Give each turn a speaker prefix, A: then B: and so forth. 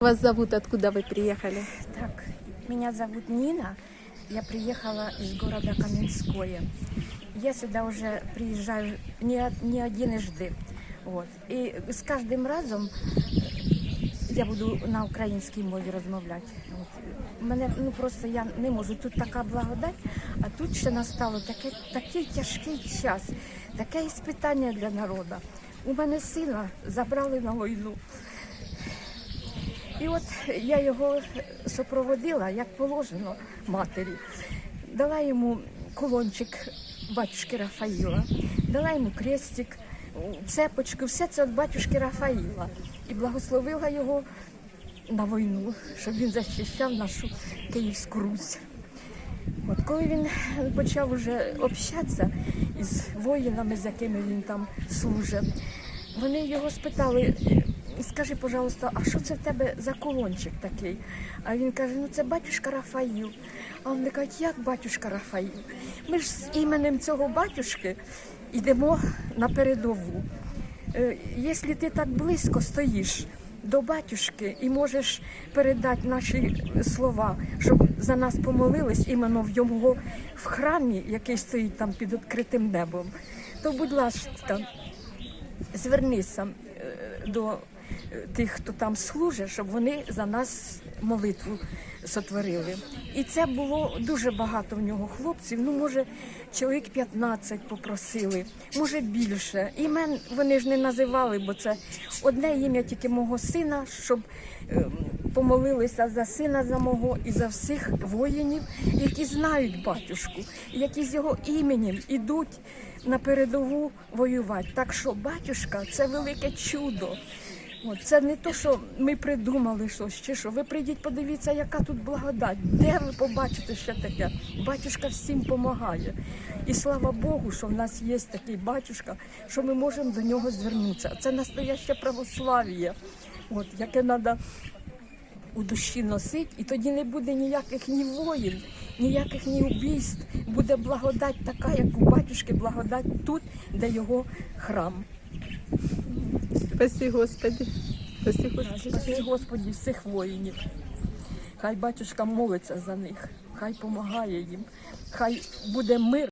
A: Вас зовут, откуда вы приехали?
B: Так, меня зовут Нина. Я приехала из города Каменское. Я сюда уже приезжаю не, не одиножды. Вот. І з кожним разом я буду на українській мові розмовляти. От. Мене ну просто я не можу. Тут така благодать, а тут ще настало таке, такий тяжкий час, таке іспитання для народу. У мене сина забрали на війну. І от я його супроводила, як положено матері. Дала йому колончик батюшки Рафаїла, дала йому крестик, цепочку, все це від батюшки Рафаїла. І благословила його на війну, щоб він захищав нашу Київську Русь. От коли він почав вже общатися із воїнами, з якими він там служить, вони його спитали, скажи, пожалуйста, а що це в тебе за колончик такий? А він каже, ну це батюшка Рафаїл. А вони кажуть, як батюшка Рафаїл? Ми ж з іменем цього батюшки йдемо на передову. Е, Якщо ти так близько стоїш до батюшки і можеш передати наші слова, щоб за нас помолились іменно в його в храмі, який стоїть там під відкритим небом, то будь ласка, звернися е, до тих, хто там служить, щоб вони за нас молитву сотворили. І це було дуже багато в нього хлопців. Ну, може, чоловік 15 попросили, може більше. Імен вони ж не називали, бо це одне ім'я тільки мого сина, щоб е, помолилися за сина за мого і за всіх воїнів, які знають батюшку, які з його іменем ідуть на передову воювати. Так що батюшка це велике чудо. От, це не то, що ми придумали щось чи що. Ви прийдіть, подивіться, яка тут благодать. Де ви побачите ще таке? Батюшка всім допомагає. І слава Богу, що в нас є такий батюшка, що ми можемо до нього звернутися. Це настояще православ'я, яке треба у душі носить, і тоді не буде ніяких ні воїн, ніяких ні убійств. Буде благодать така, як у батюшки благодать тут, де його храм.
A: Спаси Господи. Спаси Господи.
B: Спаси Господі всіх воїнів. Хай батюшка молиться за них, хай допомагає їм, хай буде мир.